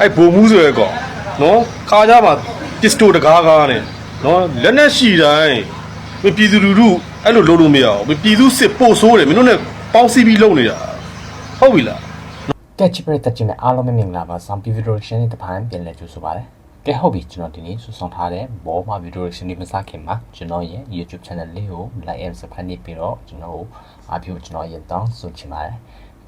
အဲ့ဘိုလ်မှုဆိုရဲကောင်နော်ခါကြမှာပစ္စတိုတကားကားနဲ့နော်လက်နဲ့ရှိတိုင်းမင်းပြည်သူလူထုအဲ့လိုလုပ်လို့မရအောင်မင်းပြည်သူစစ်ပို့ဆိုးတယ်မင်းတို့ ਨੇ ပေါင်းစည်းပြီးလုပ်နေတာဟုတ်ပြီလားကက်ချပရိသတ်ချင်းနဲ့အားလုံးပဲမင်္ဂလာပါဆောင်းပီဗီဒီယိုရှင်နဲ့တပိုင်းပြန်လည်ကြိုဆိုပါရစေကဲဟုတ်ပြီကျွန်တော်ဒီနေ့ဆူဆောင်ထားတဲ့ဘောမှာဗီဒီယိုရှင်ဒီမစခင်မှာကျွန်တော်ရဲ့ YouTube channel လေးကို like and subscribe နေပြီးတော့ကျွန်တော်ကိုအားပြုကျွန်တော်ရဲ့တောင်းဆိုချင်ပါတယ်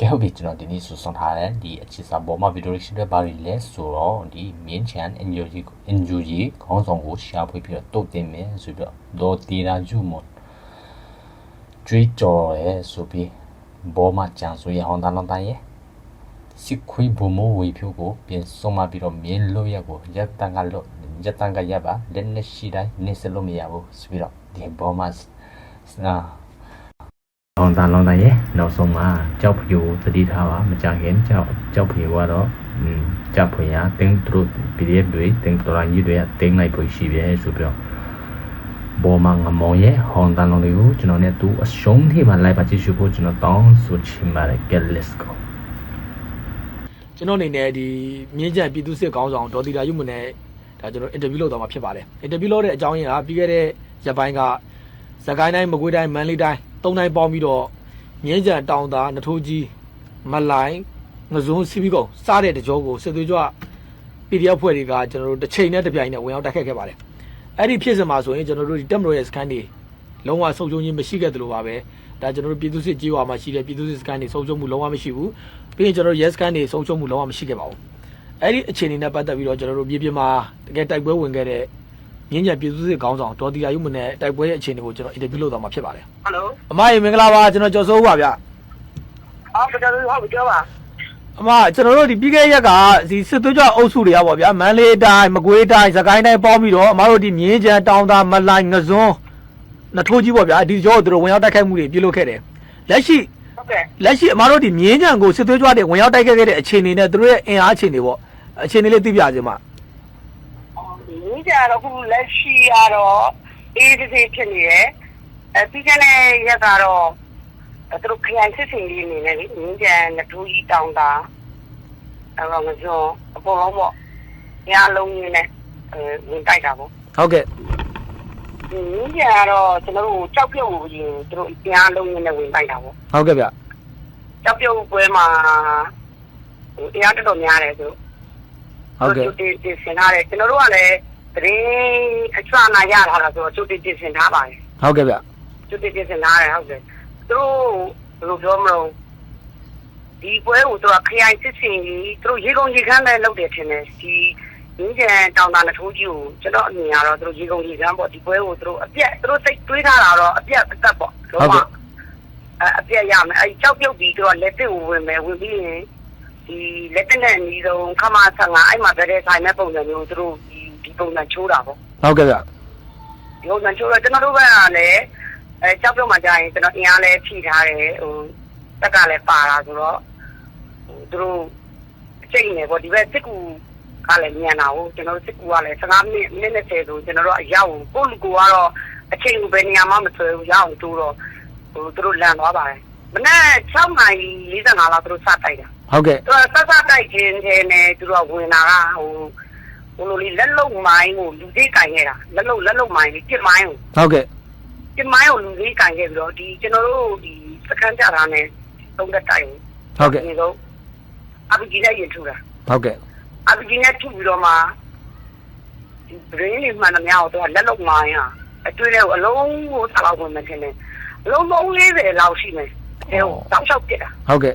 ကဲဟုတ်ပြီကျွန်တော်ဒီနေ့ဆူဆောင်ထားတဲ့ဒီအခြေစာဘောမှာဗီဒီယိုရှင်တွေပါရီလဲဆိုတော့ဒီ main channel NUG NUG ခေါင်းဆောင်ကို share ဖွေးပြီးတော့တုတ်တင်မယ်ဆိုပြီးတော့ဒေါ်တီရာဂျူမွန်ကြွေးကြော်ရဲဆိုပြီးဘောမှာကြံဆိုရအောင်တန်းတန်းရဲ့စစ်ခွေးဘုံမဝေဖြိုးကိုပြင်ဆုံးမပြီးတော့မင်းလို့ရက်ကိုရက်တန်ကလို့ရက်တန်ကရက်ပါလက်နဲ့ရှိတိုင်းနေစလို့မရဘူးဆိုပြီးတော့ဒီဘောမတ်နာ အောင်တန်လောင်းတိုင်းရဲ့နောက်ဆုံးမှာကြောက်ဖြူသတိထားပါမကြခင်ကြောက်ကြောက်ဖြူကတော့อืมကြောက်ဖွေရတင်းသူတို့ PDF တွေတင်းတော်ရကြီးတွေကတင်းလိုက်ဖို့ရှိပြီဆိုပြီးတော့ဘောမငမောင်ရဲ့ဟောင်းတန်လောင်းတွေကိုကျွန်တော်နဲ့သူအရှုံးထိမှလိုက်ပါကြည့်ရှုဖို့ကျွန်တော်တောင်းဆိုချင်ပါတယ် get let's go ကျွန်တော်အနေနဲ့ဒီမြင်းကြံပြည်သူစစ်ကောင်းဆောင်ဒေါ်တီတာယူမနဲ့ဒါကျွန်တော်အင်တာဗျူးလုပ်တော့မှာဖြစ်ပါတယ်အင်တာဗျူးလုပ်တဲ့အကြောင်းရင်းကပြီးခဲ့တဲ့ရက်ပိုင်းကစကိုင်းတိုင်းမကွေးတိုင်းမန္တလေးတိုင်း သုံးတိုင်းပေါင်းပြီးတော့မြင်းကြံတောင်သာနထိုးကြီးမလိုင်းငစုံစီပီကုံစားတဲ့တကြောကိုစစ်သွေးကြွ PDF ဖွဲ့တွေကကျွန်တော်တို့တစ်ချိန်နဲ့တစ်ပြိုင်နဲ့ဝင်ရောက်တိုက်ခတ်ခဲ့ပါတယ်အဲ့ဒီဖြစ်စဉ်မှာဆိုရင်ကျွန်တော်တို့ဒီတက်မတော်ရဲ့စကန်တွေလုံးဝဆုပ်ချုံခြင်းမရှိခဲ့သလိုပါပဲဒါကျွန်တော်တို့ပြည်သူစစ်ကြေးဝါမှာရှိတဲ့ပြည်သူစစ်စကန်တွေဆုပ်ချုံမှုလုံးဝမရှိဘူးပြီးရင်ကျွန်တော်တို့ yes ကန်တွေဆုပ်ချုံမှုလုံးဝမရှိခဲ့ပါဘူးအဲ့ဒီအခြေအနေနဲ့ပတ်သက်ပြီးတော့ကျွန်တော်တို့မြေပြင်မှာတကယ်တိုက်ပွဲဝင်ခဲ့တဲ့ မြင်းကြံပြည်သူစစ်ခေါင်းဆောင်ဒေါ်တီယာယုမနဲ့တိုက်ပွဲရဲ့အခြေအနေကိုကျွန်တော်အင်တာဗျူးလုပ်သွားမှာဖြစ်ပါတယ်ဟယ်လိုအမရေမင်္ဂလာပါကျွန်တော်ကျော်စိုးပါဗျအော်ကျွန်တော်တို့ဟုတ်ပြီပြောပါအမကျွန်တော်တို့ဒီပြီးခဲ့တဲ့ရက်ကဒီစစ်သွေးကြွအုပ်စုတွေကပေါ့ဗျာမန္တလေးတိုင်းမကွေးတိုင်းစကိုင်းတိုင်းပေါင်းပြီးတော့အမတို့ဒီမြင်းကြံတောင်သာမလိုင်းငစွန်းနထိုးကြီးပေါ့ဗျာဒီကြောတို့ဝင်ရောက်တိုက်ခိုက်မှုတွေပြုလုပ်ခဲ့တယ်လက်ရှိဟုတ်ကဲ့လက်ရှိအမတို့ဒီမြင်းကြံကိုစစ်သွေးကြွတွေဝင်ရောက်တိုက်ခိုက်ခဲ့တဲ့အခြေအနေနဲ့သူတို့ရဲ့အင်အားအခြေအနေပေါ့အခြေအနေလေးသိပြခြင်းပါ ဒီကြတော့ခုလက်ရှိကတော့အေးစစ်စစ်ဖြစ်နေတယ်အဲပြီးခဲ့တဲ့ရက်ကတော့သူတို့ခရိုင်စစ်စင်လေးအနေနဲ့လေငင်းကြံနထူးကြီးတောင်တာအဲတော့ငစုံအပေါ်လုံးပေါ့ညလုံးရင်းနဲ့အဲဝင်တိုက်တာပေါ့ဟုတ်ကဲ့ဒီငင်းကြံကတော့ကျွန်တော်တို့ကြောက်ပြုတ်ကိုရင်သူတို့ညလုံးရင်းနဲ့ဝင်တိုက်တာပေါ့ဟုတ်ကဲ့ဗျကြောက်ပြုတ်ပွဲမှာဟိုတရားတော်တော်များတယ်သူဟုတ်ကဲ့ကျုပ်တင်တင်ဆင်ထားတယ်ကျွန်တော်တို့ကလည်း သတင်းအချွာနာရထားတာဆိုတော့ကျုပ်တင်တင်ဆင်ထားပါတယ်ဟုတ်ကဲ့ဗျကျုပ်တင်တင်ဆင်ထားတယ်ဟုတ်တယ်သူတို့ဘယ်လိုပြောမလို့ဒီပွဲကိုသူကခရိုင်စစ်စင်ကြီးသူတို့ရေကုန်ရေခမ်းလည်းလုပ်တယ်ထင်တယ်ဒီငင်းကျန်တောင်တာနထိုးကြီးကိုကျွန်တော်အမြင်ကတော့သူတို့ရေကုန်ရေခမ်းပေါ့ဒီပွဲကိုသူတို့အပြက်သူတို့စိတ်တွေးထားတာတော့အပြက်အသက်ပေါ့လုံးဝအဲအပြက်ရမယ်အဲကြောက်ပြုတ်ပြီးသူကလက်တစ်ကိုဝင်မယ်ဝင်ပြီးရင်ဒီလက်တစ်နဲ့အနီးဆုံးခမ15အဲ့မှာဗတဲ့ဆိုင်မဲ့ပုံစံမျိုးသူတို့ဒီဒီ ပုံစံချိုးတာပေါ့ဟုတ်ကဲ့ဗျဒီပုံစံချိုးတော့ကျွန်တော်တို့ဘက်ကလည်းအဲကြောက်ပြုတ်မှကြာရင်ကျွန်တော်အင်အားလည်းဖြည့်ထားတယ်ဟိုတက်ကလည်းပါတာဆိုတော့ဟိုသူတို့အချိန်နေပေါ့ဒီဘက်စစ်ကူကလည်းညံတာကိုကျွန်တော်စစ်ကူကလည်း15မိနစ်မိနစ်30ဆိုကျွန်တော်တို့အရောက်ကိုလူကူကတော့အချိန်ကိုဘယ်နေရာမှမဆွဲဘူးရအောင်တိုးတော့ဟိုသူတို့လန်သွားပါတယ်မနေ့6နာရီ45လောက်သူတို့စတိုက်တာဟုတ်ကဲ့သူကဆက်ဆက်တိုက်ခြင်းတဲ့နဲ့သူတို့ကဝင်လာတာဟို ဟိုလိုလေးလက်လုံမိုင်းကိုလူသေးကင်ခဲ့တာလက်လုံလက်လုံမိုင်းလေးပြစ်မိုင်းကိုဟုတ်ကဲ့ပြစ်မိုင်းကိုလူသေးကင်ခဲ့ပြီးတော့ဒီကျွန်တော်တို့ဒီစကန်ကြတာနဲ့သုံးသက်တိုင်ဟုတ်ကဲ့ဒီတော့အပီကြီးနဲ့ရင်ထူတာဟုတ်ကဲ့အပီကြီးနဲ့ထူပြီးတော့မှဒီ brain လေးမှန်သမျှကိုသူကလက်လုံမိုင်းဟာအတွေ့လေးကိုအလုံးကိုဆက်လောက်ဝင်မှထင်တယ်အလုံး30လောက်ရှိမယ်အဲဟိုတောက်လျှောက်ပြစ်တာဟုတ်ကဲ့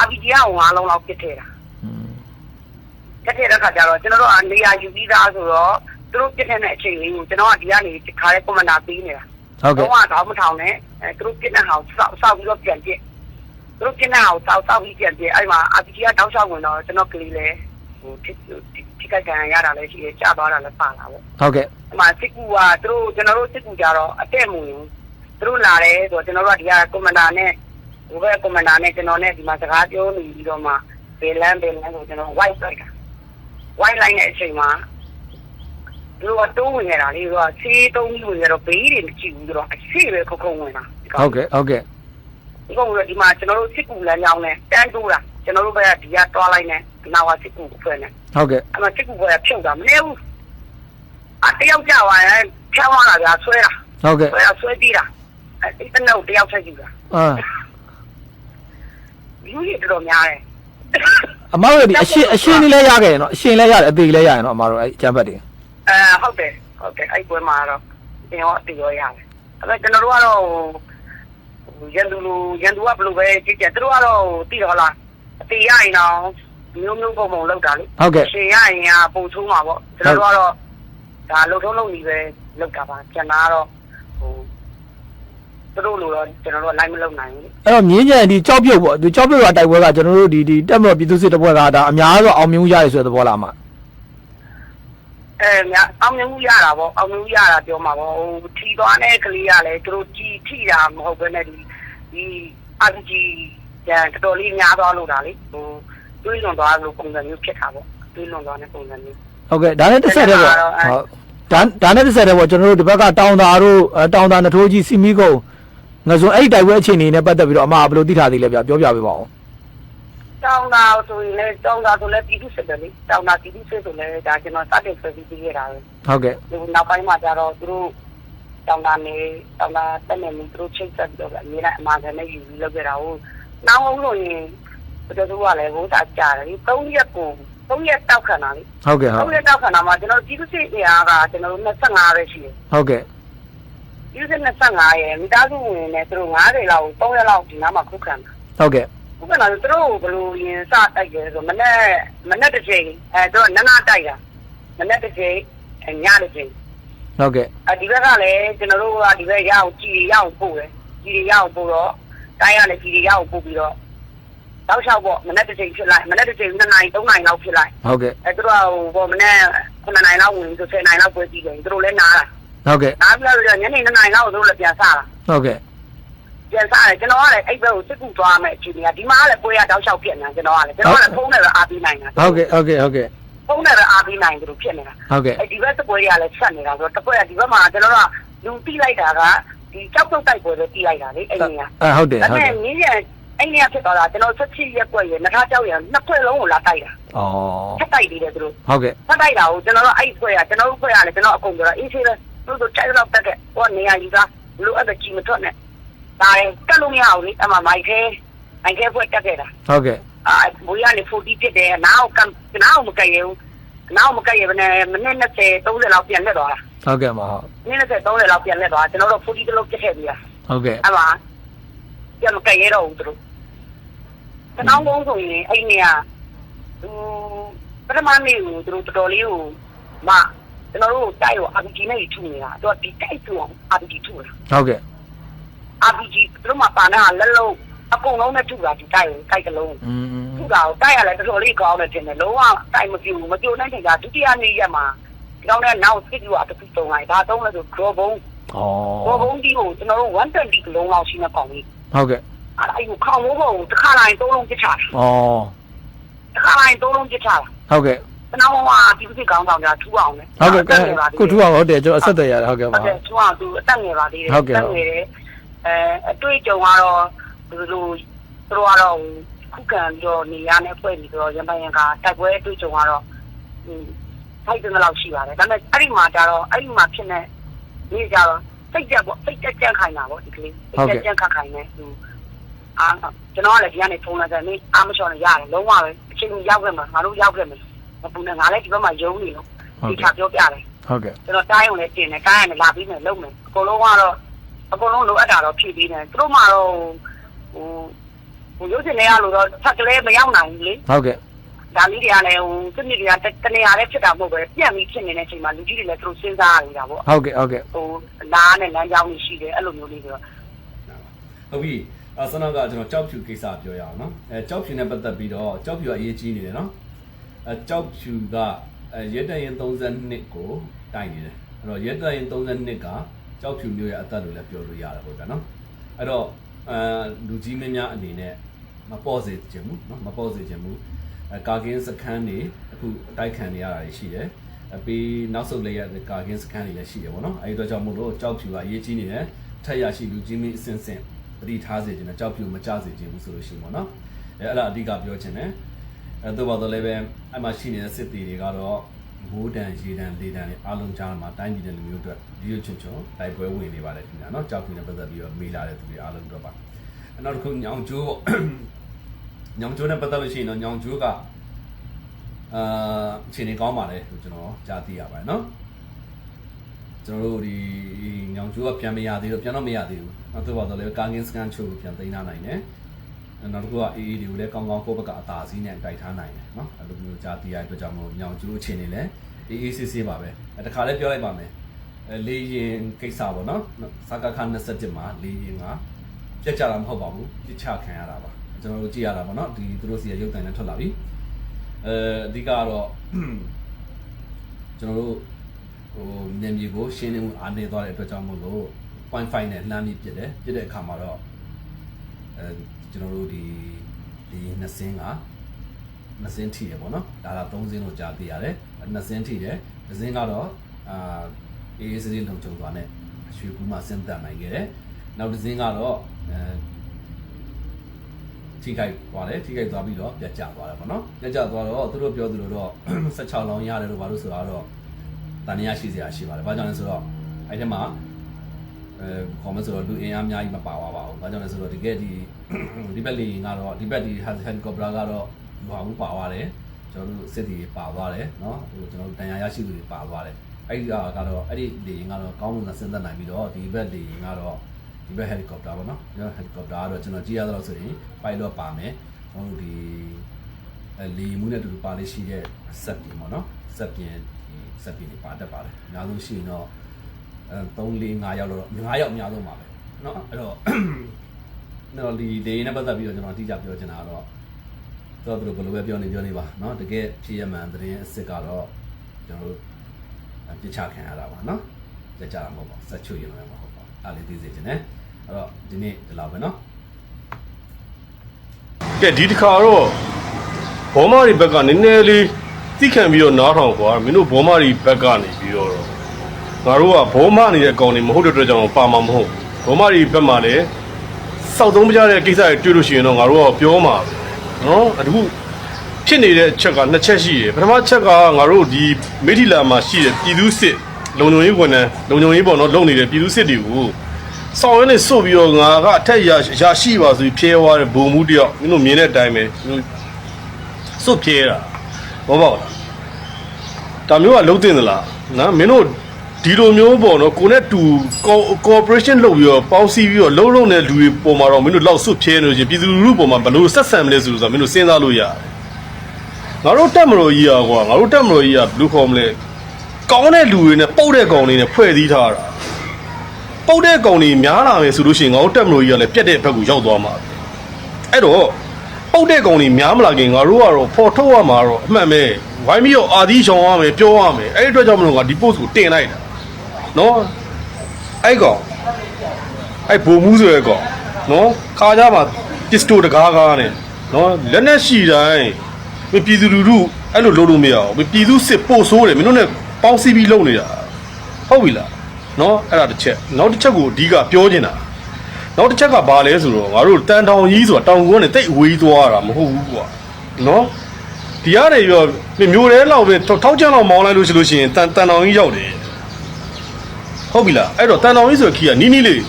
အပီကြီးက9လုံးလောက်ပြစ်ထဲတာ တက်တဲ့အခါကျတော့ကျွန်တော်တို့ကနေရာယူပြီးသားဆိုတော့သူတို့ပြစ်တဲ့အချိန်လေးကိုကျွန်တော်ကဒီကနေခါရဲကွန်မန်ဒါပေးနေတာဟုတ်ကဲ့တော့တော့မထောင်နဲ့အဲသူတို့ပြစ်တဲ့ဟာကိုစောက်စောက်ပြီးတော့ပြန်ပြစ်သူတို့ပြစ်တဲ့ဟာကိုစောက်စောက်ပြီးပြန်ပြစ်အဲ့မှာအာပီဂျီကတောက်လျှောက်ဝင်တော့ကျွန်တော်ကလေးလည်းဟိုထိထိခိုက်ကန်ရတာလည်းရှိတယ်ကြာသွားတာလည်းပါလာပေါ့ဟုတ်ကဲ့အမှစစ်ကူကသူတို့ကျွန်တော်တို့စစ်ကူကြတော့အတက်မူရင်သူတို့လာတယ်ဆိုတော့ကျွန်တော်တို့ကဒီကကွန်မန်ဒါနဲ့ဟိုဘက်ကွန်မန်ဒါနဲ့ကျွန်တော်နဲ့ဒီမှာစကားပြောနေပြီးတော့မှဘယ်လန်းဘယ်လန်းဆိုကျွန်တော် white လိုက်တာ white line နဲ့အချိန်မှာသူတို့ကတိုးဝင်နေတာလေသူကဆေးတုံးကြီးဝင်ရတော့ဘေးတွေမကြည့်ဘူးသူတော့အရှိပဲခုံခုံဝင်တာဟုတ်ကဲ့ဟုတ်ကဲ့ဒီကောင်ကဒီမှာကျွန်တော်တို့စစ်ကူလမ်းကြောင်းနဲ့တန်းတိုးတာကျွန်တော်တို့ဘက်ကဒီကတွားလိုက်နဲ့နာဝစစ်ကူဖွဲ့နဲ့ဟုတ်ကဲ့အဲ့မှာစစ်ကူဖွဲ့ကဖြုတ်တာမနေဘူးအတယောက်ကြပါရဲ့ဖြောင်းလာတာဆွဲတာဟုတ်ကဲ့ဆွဲတာဆွဲပြီးတာအဲ့ဒီတနေ့တယောက်ထက်ကြည့်တာအာလူကြီးတော်တော်များတယ် အမတို့ဒီအရှင်အရှင်လေးလည်းရခဲ့ရနော်အရှင်လည်းရတယ်အသေးလည်းရရနော်အမတို့အဲ့ကျမ်းပတ်တွေအဲဟုတ်တယ်ဟုတ်တယ်အဲ့ပွဲမှာတော့သင်ရောအတီရောရတယ်အဲ့ဒါကျွန်တော်တို့ကတော့ဟိုရန်သူလူရန်သူကဘယ်လိုပဲကြည့်ကြသူတို့ကတော့တည်တော်လားအတီရရင်တော့မျိုးမျိုးပုံပုံလောက်တာလေဟုတ်ကဲ့ရှင်ရရင်ကပုံဆိုးမှာပေါ့ကျွန်တော်တို့ကတော့ဒါလုံထုံးလုံကြီးပဲလောက်တာပါကျန်တာကတော့ဟို သူတို့လိုတော့ကျွန်တော်တို့လိုက်မလုံနိုင်ဘူးအဲ့တော့မြင်းကြံဒီကြောက်ပြုတ်ပေါ့ဒီကြောက်ပြုတ်ကတိုက်ပွဲကကျွန်တော်တို့ဒီဒီတက်မတော်ပြည်သူစစ်တပ်ဖွဲ့ကဒါအများဆုံးအောင်မြင်မှုရတယ်ဆိုတဲ့သဘောလားအမအဲများအောင်မြင်မှုရတာပေါ့အောင်မြင်မှုရတာပြောမှာပေါ့ဟိုထီသွားတဲ့ကလေးကလည်းသူတို့ကြည်ထီတာမဟုတ်ဘဲနဲ့ဒီဒီ RPG ကျန်တော်တော်လေးများသွားလို့တာလေဟိုတွေးလွန်သွားလို့ပုံစံမျိုးဖြစ်တာပေါ့တွေးလွန်သွားတဲ့ပုံစံမျိုးဟုတ်ကဲ့ဒါနဲ့တစ်ဆက်တည်းပေါ့ဟုတ်ဒါဒါနဲ့တစ်ဆက်တည်းပေါ့ကျွန်တော်တို့ဒီဘက်ကတောင်သာတို့အဲတောင်သာနထိုးကြီးစီမီကုန်း ငါဆိုအဲ့ဒီတိုက်ပွဲအခြေအနေနဲ့ပတ်သက်ပြီးတော့အမဘယ်လိုသိထားသေးလဲဗျပြောပြပေးပါဦးတောင်းတာဆိုရင်လည်းတောင်းတာဆိုလည်းပြည်သူစစ်တယ်လေတောင်းတာပြည်သူစစ်ဆိုလည်းဒါကျွန်တော်စတင်ဆွဲပြီးပြခဲ့တာပဲဟုတ်ကဲ့ဒီနောက်ပိုင်းမှာကျတော့သူတို့တောင်းတာနေတောင်းတာတက်နေမှုသူတို့ချိတ်ဆက်ပြီးတော့အများနဲ့အမှားခံနေယူပြီးလုပ်ခဲ့တာဟုတ်နောက်ဟုတ်လို့ရင်ဘယ်သူကလည်းဘိုးသားကြားတယ်၃ရက်ကို၃ရက်တောက်ခံတာလေဟုတ်ကဲ့ဟုတ်၃ရက်တောက်ခံတာမှာကျွန်တော်ပြည်သူစစ်နေရာကကျွန်တော်25ပဲရှိတယ်ဟုတ်ကဲ့ ပြည်သူစစ်25ရဲ့မိသားစုဝင်နဲ့သူတို့90လောက်3ရက်လောက်ဒီနားမှာခုခံတာဟုတ်ကဲ့ခုခံတာသူတို့ဘယ်လိုရင်စတိုက်တယ်ဆိုမနေ့မနေ့တစ်ချိန်အဲသူကနနာတိုက်တာမနေ့တစ်ချိန်ညတစ်ချိန်ဟုတ်ကဲ့အဒီဘက်ကလည်းကျွန်တော်တို့ကဒီဘက်ရအောင်ကြည်ရအောင်ပို့တယ်ကြည်ရအောင်ပို့တော့တိုင်းရလည်းကြည်ရအောင်ပို့ပြီးတော့တောက်လျှောက်ပေါ့မနေ့တစ်ချိန်ဖြစ်လိုက်မနေ့တစ်ချိန်2နိုင်3နိုင်လောက်ဖြစ်လိုက်ဟုတ်ကဲ့အဲသူတို့ကဟိုပေါ့မနေ့9နိုင်လောက်ဝင်ဆို10နိုင်လောက်ပွဲကြည့်တယ်သူတို့လည်းနားတာ ဟုတ်ကဲ့နားပြီးတော့ညနေ2နိုင်လောက်သူတို့လည်းပြန်စားတာဟုတ်ကဲ့ပြန်စားတယ်ကျွန်တော်ကလည်းအဲ့ဘက်ကိုစစ်ကူသွားမယ်အချိန်ကြီးကဒီမှာကလည်းပွဲရတောက်လျှောက်ဖြစ်နေတာကျွန်တော်ကလည်းကျွန်တော်ကလည်းဖုန်းနဲ့ပဲအားပေးနိုင်တာဟုတ်ကဲ့ဟုတ်ကဲ့ဟုတ်ကဲ့ဖုန်းနဲ့ပဲအားပေးနိုင်သူတို့ဖြစ်နေတာဟုတ်ကဲ့အဲ့ဒီဘက်စပွဲတွေကလည်းဆက်နေတာဆိုတော့တစ်ပွဲကဒီဘက်မှာကျွန်တော်တို့ကလူတိလိုက်တာကဒီကြောက်တုတ်တိုက်ပွဲပဲတိလိုက်တာလေအဲ့ဒီကအဲဟုတ်တယ်ဒါဟုတ်ပေတယ်မဲ့မြင်းရအဲ့ဒီကဖြစ်သွားတာကျွန်တော်17ရက်ကွက်ရနှစ်ခါကြောက်ရနှစ်ခွက်လုံးကိုလာတိုက်တာဩထက်တိုက်နေတယ်သူတို့ဟုတ်ကဲ့ထက်တိုက်တာကိုကျွန်တော်တို့အဲ့ဒီဖွဲ့ကကျွန်တော်တို့ဖွဲ့ကလည်းကျွန်တော်အကုန်ပြောတာအေးဆေးပဲ သူတို့တိုက်တော့တက်တဲ့ဟိုနေရာကြီးကလူအဲ့ဒါကြီးမထွက်နဲ့ဒါရင်တက်လို့မရဘူးလေအမှမိုက်ခဲမိုက်ခဲဖွဲ့တက်ခဲ့တာဟုတ်ကဲ့အာဘိုးရနေ40ဖြစ်တယ်နားကိုကနားကိုမကြိုက်ရဘူးနားကိုမကြိုက်ရဘဲနဲ့မိနစ်20 30လောက်ပြန်လက်သွားတာဟုတ်ကဲ့မဟုတ်နည်းနည်း30လောက်ပြန်လက်သွားကျွန်တော်တို့40ကလေးပြစ်ခဲ့ပြီလားဟုတ်ကဲ့အဲ့မှာပြန်မကြိုက်ရတော့ဘူးသူတို့တနောင်းကုန်းဆိုရင်အဲ့နေကဟိုပထမနေ့ကိုသူတို့တော်တော်လေးကိုမ ကျွန်တော်တို့တိုက်ရော RPG နဲ့ထူနေတာသူကဒီတိုက်ဆိုအောင် RPG ထူတာဟုတ်ကဲ့ RPG သူတို့မှပါနေတာလက်လုံးအကုန်လုံးနဲ့ထူတာဒီတိုက်ကိုတိုက်တစ်လုံးอืมထူတာကိုတိုက်ရလဲတော်တော်လေးကောင်းတယ်ထင်တယ်လုံးဝတိုက်မပြူမပြူနိုင်တဲ့ကဒုတိယနေ့ရက်မှာဒီကောင်းတဲ့နောက်စစ်ပြီးတော့တစ်ခုတုံးလိုက်ဒါတုံးလဲဆို grow bone ဩ grow bone ဒီကိုကျွန်တော်တို့120ကလုံးလောက်ရှိနေပေါင်ကြီးဟုတ်ကဲ့အဲ့ဒါအဲ့ကိုခေါင်းမိုးပေါ်ကိုတစ်ခါတိုင်းသုံးလုံးပြစ်ချတာဩတစ်ခါတိုင်းသုံးလုံးပြစ်ချတာဟုတ်ကဲ့ ကျွန်တော်ကဒီပြစ်ကောင်းဆောင်ကြထူအောင်လေဟုတ်ကဲ့ကုထူအောင်ဟုတ်တယ်ကျွန်တော်အဆက်တရရတယ်ဟုတ်ကဲ့ဟုပါတ်ကဲ့ထူအောင်သူအသက်ငယ်ပါသေးတယ်ဟုတ်ကဲ့အသက်ငယ်တယ်အဲအတွေ့အကြုံကတော့ဘယ်လိုသူတို့ကတော့ခုခံပြီးတော့နေရနဲ့ဖွဲ့ပြီးတော့ရံပိုင်ရံကတိုက်ပွဲအတွေ့အကြုံကတော့ဟင်းထိုက်တဲ့လောက်ရှိပါတယ်ဒါပေမဲ့အဲ့ဒီမှာကျတော့အဲ့ဒီမှာဖြစ်နေနေကြတော့စိတ်ကြက်ပေါ့စိတ်ကြက်ကြက်ခိုင်းတာပေါ့ဒီကလေးစိတ်ကြက်ကြက်ခတ်ခိုင်းနေသူအာကျွန်တော်ကလည်းဒီကနေဖုန်းလိုက်တယ်နေအာမချော်နေရတယ်လုံးဝပဲအချိန်ကြီးရောက်ခဲ့မှာငါတို့ရောက်ခဲ့မယ် မပူနဲ့ငါလည်းဒီဘက်မှာယုံနေလို့ဒီချပြောပြတယ်ဟုတ်ကဲ့ကျွန်တော်တိုင်းုံလည်းတင်တယ်တိုင်းရတယ်လာပြီးမယ်လုပ်မယ်အကုန်လုံးကတော့အကုန်လုံးလိုအပ်တာတော့ဖြည့်ပေးတယ်သူတို့မှတော့ဟိုဟိုရုပ်ရှင်တွေကလို့တော့ဖက်ကလေးမရောက်နိုင်ဘူးလေဟုတ်ကဲ့ဒါလေးတွေကလည်းဟိုစနစ်တွေကတနေရာလေးဖြစ်တာမဟုတ်ပဲပြန့်ပြီးဖြစ်နေတဲ့အချိန်မှာလူကြီးတွေလည်းသူတို့စဉ်းစားရနေတာပေါ့ဟုတ်ကဲ့ဟုတ်ကဲ့ဟိုလာနဲ့လမ်းကြောင်းကြီးရှိတယ်အဲ့လိုမျိုးလေးဆိုတော့ဟုတ်ပြီအဆနကကျွန်တော်ကြောက်ဖြူကိစ္စပြောရအောင်နော်အဲကြောက်ဖြူနဲ့ပတ်သက်ပြီးတော့ကြောက်ဖြူကအရေးကြီးနေတယ်နော် အဲကြောက်ဖြူကအဲရဲတရင်32ကိုတိုက်နေတယ်အဲ့တော့ရဲတရင်32ကကြောက်ဖြူမျိုးရဲ့အသက်လို့လည်းပြောလို့ရတယ်ပေါ့ဗျာနော်အဲ့တော့အဲလူကြီးမင်းများအနေနဲ့မပေါ့စေချင်ဘူးနော်မပေါ့စေချင်ဘူးအဲကာကင်းစခန်းတွေအခုအတိုက်ခံနေရတာတွေရှိတယ်အပြီးနောက်ဆုံးလေးရတဲ့ကာကင်းစခန်းတွေလည်းရှိတယ်ပေါ့နော်အဲဒီတော့ကြောင့်မို့လို့ကြောက်ဖြူကအရေးကြီးနေတယ်ထက်ရရှိလူကြီးမင်းအစင်စင်ပတိထားစေခြင်းနဲ့ကြောက်ဖြူမကြစေခြင်းဘူးဆိုလို့ရှိရင်ပေါ့နော်အဲအဲ့ဒါအဓိကပြောချင်တယ် အဲသို့ပါတော့လည်းပဲအဲ့မှာရှိနေတဲ့စစ်တီတွေကတော့မိုးတန်ရေတန်လေတန်တွေအားလုံးကြားမှာတိုင်းပြည်တဲ့လူမျိုးအတွက်ဒီလိုချွတ်ချွတ်တိုက်ပွဲဝင်နေပါတယ်ခင်ဗျာနော်ကြောက်ခွေနဲ့ပတ်သက်ပြီးတော့မေးလာတဲ့သူတွေအားလုံးတော့ပါအနောက်တစ်ခုညောင်ကျိုးပေါ့ညောင်ကျိုးနဲ့ပတ်သက်လို့ရှိရင်တော့ညောင်ကျိုးကအာအချိန်နေကောင်းပါလေလို့ကျွန်တော်ကြားသိရပါတယ်နော်ကျွန်တော်တို့ဒီညောင်ကျိုးကပြန်မရသေးတော့ပြန်တော့မရသေးဘူးနောက်တော့တော့လည်းကာငင်းစကန်ချိုးကိုပြန်သိမ်းထားနိုင်တယ် နောက်တစ်ခုက AA တွေကိုလည်းကောင်းကောင်းကိုယ့်ဘက်ကအသာစီးနဲ့တိုက်ထားနိုင်တယ်နော်အဲ့လိုမျိုးကြားသိရတဲ့အတွက်ကြောင့်မို့ညောင်ကျိုးချင်းနေလဲ AA စစ်စစ်ပါပဲအဲ့တခါလဲပြောလိုက်ပါမယ်အဲလေရင်ကိစ္စပေါ့နော်စကခ27မှာလေရင်ကပြက်ကြတာမဟုတ်ပါဘူးပြစ်ချခံရတာပါကျွန်တော်တို့ကြည့်ရတာပေါ့နော်ဒီသူတို့စီရရုပ်တံနဲ့ထွက်လာပြီအဲအဓိကကတော့ကျွန်တော်တို့ဟိုနေမြေကိုရှင်းလင်းမှုအားနည်းသွားတဲ့အတွက်ကြောင့်မို့လို့ point 5နဲ့လှမ်းပြီးပြစ်တယ်ပြစ်တဲ့အခါမှာတော့အဲ ကျွန်တော်တို့ဒီဒီနှစ်စင်းကနှစ်စင်းထိတယ်ပေါ့နော်ဒါကသုံးစင်းလို့ကြားသိရတယ်နှစ်စင်းထိတယ်တစ်စင်းကတော့အာအေးအေးဆေးဆေးလုံခြုံသွားနဲ့ရွှေကူးမှဆင်းသက်နိုင်ခဲ့တယ်နောက်တစ်စင်းကတော့အဲထိခိုက်သွားတယ်ထိခိုက်သွားပြီးတော့ပြတ်ကျသွားတယ်ပေါ့နော်ပြတ်ကျသွားတော့သူတို့ပြောသူတို့တော့16လောင်းရတယ်လို့ဘာလို့ဆိုတော့တန်ရရှိစရာရှိပါတယ်ဘာကြောင့်လဲဆိုတော့အဲ့ဒီမှာ အဲခေါ်မဆိုတော့လူအင်အားအများကြီးမပါသွားပါဘူး။ဘာကြောင့်လဲဆိုတော့တကယ်ဒီဒီဘက်လေကတော့ဒီဘက်ဒီဟယ်လီကော်ပတာကတော့လူဟာဘူးပါသွားတယ်။ကျွန်တော်တို့စစ်တီတွေပါသွားတယ်နော်။ဟိုကျွန်တော်တို့တန်ရာရရှိသူတွေပါသွားတယ်။အဲ့ဒီကတော့အဲ့ဒီလေကတော့ကောင်းမှုနဲ့စဉ်းစားနိုင်ပြီးတော့ဒီဘက်လေကတော့ဒီဘက်ဟယ်လီကော်ပတာပေါ့နော်။ကျွန်တော်ဟယ်လီကော်ပတာကတော့ကျွန်တော်ကြည့်ရတော့ဆိုရင် pilot ပါမယ်။ကျွန်တော်တို့ဒီအဲလေမှုနဲ့တူတူပါလေးရှိတဲ့ဆက်ပြင်ပေါ့နော်။ဆက်ပြင်ဒီဆက်ပြင်တွေပါတတ်ပါတယ်။အများဆုံးရှိရင်တော့အဲ 3 4 5ရောက်တော့9ရောက်အများဆုံးပါပဲเนาะအဲ့တော့နော်ဒီဒေးနဲ့ပတ်သက်ပြီးတော့ကျွန်တော်အတိအကျပြောချင်တာကတော့တော့သူတို့ဘယ်လိုပဲပြောနေပြောနေပါเนาะတကယ်ဖြစ်ရမှန်သတင်းအစ်စ်ကတော့ကျွန်တော်တို့ပြစ်ချခံရတာပါเนาะကြကြတာမဟုတ်ပါဘူးဆက်ချွေရင်လည်းမဟုတ်ပါဘူးအားလေးသိစေချင်တယ်အဲ့တော့ဒီနေ့ဒီလောက်ပဲเนาะ ကဲဒီတစ်ခါတော့ဘောမရီဘက်ကနည်းနည်းလေးသိခံပြီးတော့နားထောင်ကွာမင်းတို့ဘောမရီဘက်ကနေပြီးတော့ ငါတို့ကဘောမနေတဲ့အကောင်တွေမဟုတ်တဲ့အတွက်ကြောင့်ပါမှာမဟုတ်ဘောမရီဘက်မှာလည်းစောက်သုံးမကြတဲ့ကိစ္စတွေတွေ့လို့ရှိရင်တော့ငါတို့ကပြောမှာပဲနော်အခုဖြစ်နေတဲ့အချက်ကနှစ်ချက်ရှိတယ်ပထမချက်ကငါတို့ဒီမေဒီလာမှာရှိတဲ့ပြည်သူစစ်လုံခြုံရေးဝန်ထမ်းလုံခြုံရေးပေါ်တော့လုံနေတဲ့ပြည်သူစစ်တွေကိုဆောင်ရဲနဲ့စုပ်ပြီးတော့ငါကအထက်ရရရှိပါဆိုပြီးဖြဲသွားတဲ့ဘုံမှုတယောက်မင်းတို့မြင်တဲ့အတိုင်းပဲမင်းတို့စုပ်ဖြဲတာဘောပေါ့လားဒါမျိုးကလုံးတင်သလားနော်မင်းတို့ ဒီလိုမျိုးပေါ့နော်ကိုနဲ့တူ cooperation လုပ်ပြီးတော့ပေါင်းစည်းပြီးတော့လုံးလုံးတဲ့လူတွေပုံမှာတော့မင်းတို့လောက်စုပ်ဖြဲနေလို့ချင်းပြည်သူလူထုပုံမှာဘယ်လိုဆက်ဆံမလဲဆိုတော့မင်းတို့စဉ်းစားလို့ရတယ်ငါတို့တက်မလို့ကြီးอ่ะကွာငါတို့တက်မလို့ကြီးอ่ะဘယ်လိုခေါ်မလဲကောင်းတဲ့လူတွေနဲ့ပုတ်တဲ့ကောင်တွေနဲ့ဖွဲ့စည်းထားတာပုတ်တဲ့ကောင်တွေများလာမယ်ဆိုလို့ရှိရင်ငါတို့တက်မလို့ကြီးကလည်းပြက်တဲ့ဘက်ကိုရောက်သွားမှာအဲ့တော့ပုတ်တဲ့ကောင်တွေများမလာခင်ငါတို့ကတော့ဖော်ထုတ်ရမှာတော့အမှန်ပဲဝိုင်းပြီးတော့အာသီးရှောင်ရမယ်ပြောရမယ်အဲ့ဒီအတွက်ကြောင့်မလို့ငါဒီ post ကိုတင်လိုက်တာ နော်အဲ့ကောင်အဲ့ဘိုလ်မှုဆိုရဲကောင်နော်ခါကြမှာပစ္စတိုတကားကားနဲ့နော်လက်နဲ့ရှိတိုင်းမင်းပြည်သူလူထုအဲ့လိုလုပ်လို့မရအောင်မင်းပြည်သူစစ်ပို့ဆိုးတယ်မင်းတို့ ਨੇ ပေါင်းစည်းပြီးလုပ်နေတာဟုတ်ပြီလားနော်အဲ့ဒါတစ်ချက်နောက်တစ်ချက်ကိုအဓိကပြောနေတာနောက်တစ်ချက်ကဘာလဲဆိုတော့ငါတို့တန်တောင်ကြီးဆိုတာတောင်ကုန်းနဲ့တိတ်အဝေးသွားတာမဟုတ်ဘူးကွာနော်ဒီကနေပြီးတော့မျိုးတဲလောက်ပဲထောက်ချမ်းလောက်မောင်းလိုက်လို့ရှိလို့ရှိရင်တန်တန်တောင်ကြီးရောက်တယ် ဟုတ်ပြီလားအဲ့တော့တန်တောင်ကြီးဆိုခီးကနီးနီးလေး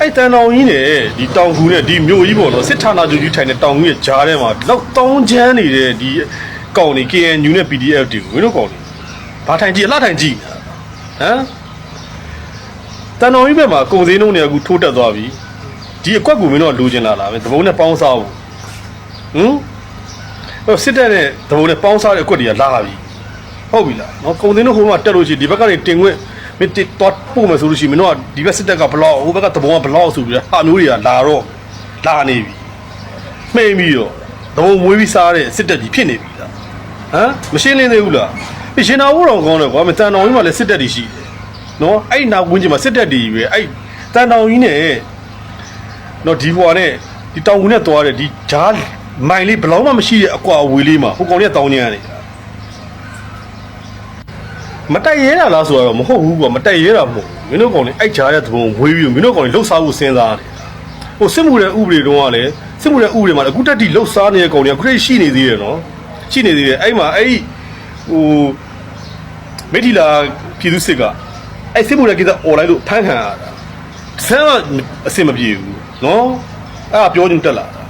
အဲ့တန်တောင်ကြီးနဲ့ဒီတောင်ကူနဲ့ဒီမြို့ကြီးပေါ့နော်စစ်ဌာနချုပ်ကြီးထိုင်တဲ့တောင်ကြီးရဲ့ဂျားထဲမှာလောက်တောင်းချမ်းနေတဲ့ဒီကောင်တွေ KNU နဲ့ PDF တွေကိုဝင်းတို့ကောင်တွေဘာထိုင်ကြည့်အလှထိုင်ကြည့်ဟမ်တန်တော်ကြီးဘက်မှာကုန်စည်နှုန်းတွေအခုထိုးတက်သွားပြီဒီအကွက်ကိုမင်းတို့ကလိုချင်လာလားပဲသဘုံနဲ့ပေါင်းစားဖို့ဟမ်အဲ့စစ်တပ်နဲ့သဘုံနဲ့ပေါင်းစားတဲ့အကွက်တွေကလာပြီဟုတ်ပြီလားနော်ကုန်စည်နှုန်းဟိုမှာတက်လို့ရှိရင်ဒီဘက်ကနေတင်ခွင့် မင်းတစ်တော့ပို့မယ်ဆိုလို့ရှိရင်မင်းတို့ကဒီဘက်စစ်တပ်ကဘလောက်ဟိုဘက်ကသဘုံကဘလောက်ဆိုပြီးတော့ဟာမျိုးတွေကလာတော့လာနေပြီမှိန်ပြီးတော့သဘုံမွေးပြီးစားတဲ့စစ်တပ်ကြီးဖြစ်နေပြီလားဟမ်မရှင်းလင်းသေးဘူးလားပြရှင်နာဦးတော်ကောင်းတယ်ကွာမတန်တော်ကြီးမှာလည်းစစ်တပ်တွေရှိတယ်နော်အဲ့ဒီနောက်ဝင်းကျင်မှာစစ်တပ်တွေကြီးပဲအဲ့တန်တော်ကြီးနဲ့နော်ဒီဘွာနဲ့ဒီတောင်ကူနဲ့သွားတဲ့ဒီဂျားမိုင်လေးဘယ်လောက်မှမရှိတဲ့အကွာအဝေးလေးမှာဟိုကောင်ကြီးကတောင်းညံနေတာ မတိုက်ရဲတာလားဆိုတော့မဟုတ်ဘူးကွာမတိုက်ရဲတာမဟုတ်ဘူးမင်းတို့ကောင်လေးအဲ့ဂျားတဲ့သဘုံဝေးပြီးတော့မင်းတို့ကောင်လေးလှုပ်ရှားဖို့စဉ်းစားတယ်ဟိုစစ်မှုတဲ့ဥပဒေတုန်းကလည်းစစစ်မှုတဲ့ဥပဒေမှာအခုတက်တီလှုပ်ရှားနေတဲ့ကောင်တွေကအခုတည်းရှိနေသေးတယ်နော်ရှိနေသေးတယ်အဲ့မှာအဲ့ဒီဟိုမိထီလာပြည်သူစစ်ကအဲ့စစ်မှုတဲ့ကိစ္စអော်လိုက်လို့ဖမ်းခံရတာဆန်းကအဆင်မပြေဘူးနော်အဲ့ဒါပြောချင်တက်လာတာ